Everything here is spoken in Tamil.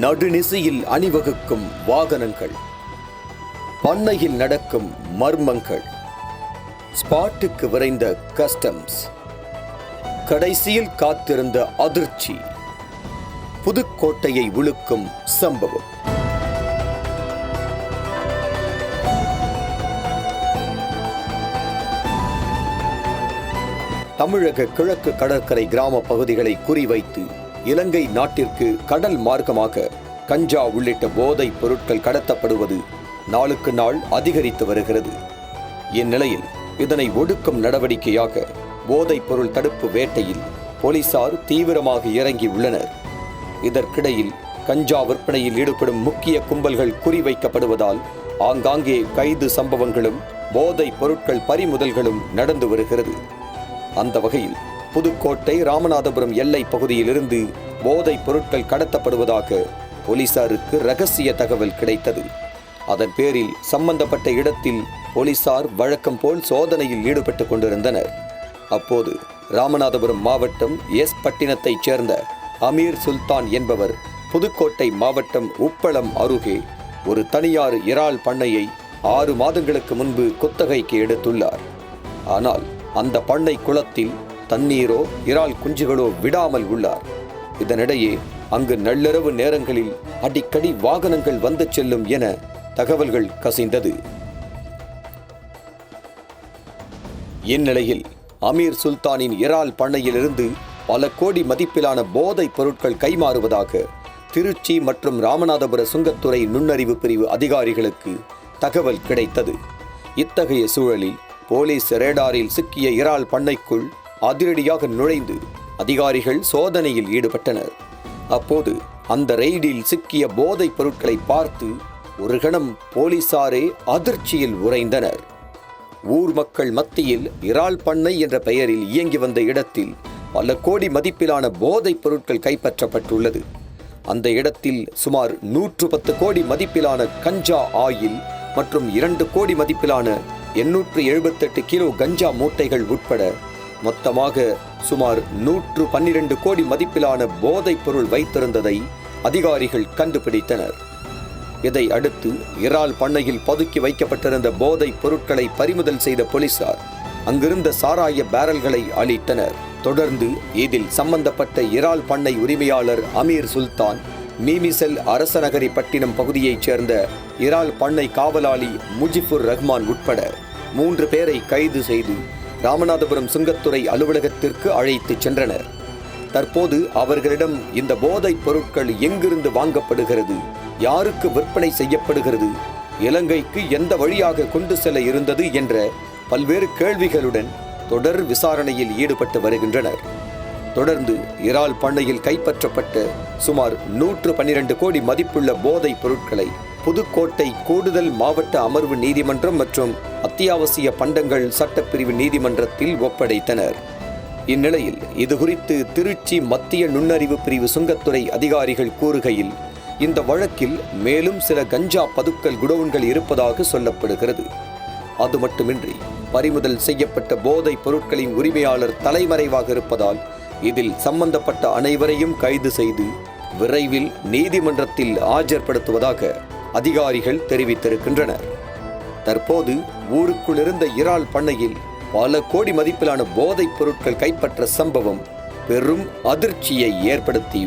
நடுநிசையில் அணிவகுக்கும் வாகனங்கள். பண்ணையில் நடக்கும் மர்மங்கள். ஸ்பாட்டுக்கு விரைந்த கஸ்டம்ஸ். கடைசியில் காத்திருந்த அதிர்ச்சி. புதுக்கோட்டையை உழுக்கும் சம்பவம். தமிழக கிழக்கு கடற்கரை கிராம பகுதிகளை குறிவைத்து இலங்கை நாட்டிற்கு கடல் மார்க்கமாக கஞ்சா உள்ளிட்ட போதைப் பொருட்கள் கடத்தப்படுவது நாளுக்கு நாள் அதிகரித்து வருகிறது. இந்நிலையில் இதனை ஒடுக்கும் நடவடிக்கையாக போதைப் பொருள் தடுப்பு வேட்டையில் போலீசார் தீவிரமாக இறங்கி உள்ளனர். இதற்கிடையில் கஞ்சா விற்பனையில் ஈடுபடும் முக்கிய கும்பல்கள் குறிவைக்கப்படுவதால் ஆங்காங்கே கைது சம்பவங்களும் போதைப் பொருட்கள் பறிமுதல்களும் நடந்து வருகிறது. அந்த வகையில் புதுக்கோட்டை ராமநாதபுரம் எல்லை பகுதியிலிருந்து போதைப் பொருட்கள் கடத்தப்படுவதாக போலீசாருக்கு ரகசிய தகவல் கிடைத்தது. அதன் பேரில் சம்பந்தப்பட்ட இடத்தில் போலீசார் வழக்கம் போல் சோதனையில் ஈடுபட்டுக் கொண்டிருந்தனர். அப்போது ராமநாதபுரம் மாவட்டம் எஸ் பட்டினத்தைச் சேர்ந்த அமீர் சுல்தான் என்பவர் புதுக்கோட்டை மாவட்டம் உப்பளம் அருகே ஒரு தனியார் இறால் பண்ணையை ஆறு மாதங்களுக்கு முன்பு குத்தகைக்கு எடுத்துள்ளார். ஆனால் அந்த பண்ணை குளத்தில் தண்ணீரோ இறால் குஞ்சுகளோ விடாமல் உள்ளார். இதனிடையே அங்கு நள்ளிரவு நேரங்களில் அடிக்கடி வாகனங்கள் வந்து செல்லும் என தகவல்கள் கசிந்தது. இந்நிலையில் அமீர் சுல்தானின் இறால் பண்ணையிலிருந்து பல கோடி மதிப்பிலான போதைப் பொருட்கள் கைமாறுவதாக திருச்சி மற்றும் ராமநாதபுர சுங்கத்துறை நுண்ணறிவு பிரிவு அதிகாரிகளுக்கு தகவல் கிடைத்தது. இத்தகைய சூழலில் போலீஸ் ரேடாரில் சிக்கிய இறால் பண்ணைக்குள் அதிரடியாக நுழைந்து அதிகாரிகள் சோதனையில் ஈடுபட்டனர். அப்போது அந்த ரெய்டில் சிக்கிய போதைப் பொருட்களை பார்த்து ஒரு கணம் போலீசாரே அதிர்ச்சியில் உறைந்தனர். ஊர் மக்கள் மத்தியில் இறால் பண்ணை என்ற பெயரில் இயங்கி வந்த இடத்தில் பல கோடி மதிப்பிலான போதைப் பொருட்கள் கைப்பற்றப்பட்டுள்ளது. அந்த இடத்தில் சுமார் நூற்று பத்து கோடி மதிப்பிலான கஞ்சா ஆயில் மற்றும் இரண்டு கோடி மதிப்பிலான எண்ணூற்று எழுபத்தெட்டு கிலோ கஞ்சா மூட்டைகள் உட்பட மொத்தமாக சுமார் நூற்று பன்னிரண்டு கோடி மதிப்பிலான போதைப் பொருள் வைத்திருந்ததை அதிகாரிகள் கண்டுபிடித்தனர். இதை அடுத்து இறால் பண்ணையில் பதுக்கி வைக்கப்பட்டிருந்த போதைப் பொருட்களை பறிமுதல் செய்த போலீசார் அங்கிருந்த சாராய பேரல்களை அளித்தனர் தொடர்ந்து இதில் சம்பந்தப்பட்ட இறால் பண்ணை உரிமையாளர் அமீர் சுல்தான் மீமிசெல் அரசநகரி பட்டினம் பகுதியைச் சேர்ந்த இறால் பண்ணை காவலாளி முஜிபுர் ரஹ்மான் உட்பட மூன்று பேரை கைது செய்து ராமநாதபுரம் சுங்கத்துறை அலுவலகத்திற்கு அழைத்துச் சென்றனர். தற்போது அவர்களிடம் இந்த போதைப் பொருட்கள் எங்கிருந்து வாங்கப்படுகிறது யாருக்கு விற்பனை செய்யப்படுகிறது இலங்கைக்கு எந்த வழியாக கொண்டு செல்ல இருந்தது என்ற பல்வேறு கேள்விகளுடன் தொடர் விசாரணையில் ஈடுபட்டு வருகின்றனர். தொடர்ந்து இறால் பண்ணையில் கைப்பற்றப்பட்ட சுமார் நூற்று பன்னிரண்டு கோடி மதிப்புள்ள போதைப் பொருட்களை புதுக்கோட்டை கூடுதல் மாவட்ட அமர்வு நீதிமன்றம் மற்றும் அத்தியாவசிய பண்டங்கள் சட்டப்பிரிவு நீதிமன்றத்தில் ஒப்படைத்தனர். இந்நிலையில் இதுகுறித்து திருச்சி மத்திய நுண்ணறிவு பிரிவு சுங்கத்துறை அதிகாரிகள் கூறுகையில் இந்த வழக்கில் மேலும் சில கஞ்சா பதுக்கல் குடவுன்கள் இருப்பதாக சொல்லப்படுகிறது. அது மட்டுமின்றி பறிமுதல் செய்யப்பட்ட போதைப் பொருட்களின் உரிமையாளர் தலைமறைவாக இருப்பதால் இதில் சம்பந்தப்பட்ட அனைவரையும் கைது செய்து விரைவில் நீதிமன்றத்தில் ஆஜர்படுத்துவதாக அதிகாரிகள் தெரிவித்திருக்கின்றனர். தற்போது ஊருக்குள் இருந்த இறால் பண்ணையில் பல கோடி மதிப்பிலான போதைப் பொருட்கள் கைப்பற்ற சம்பவம் பெரும் அதிர்ச்சியை ஏற்படுத்தி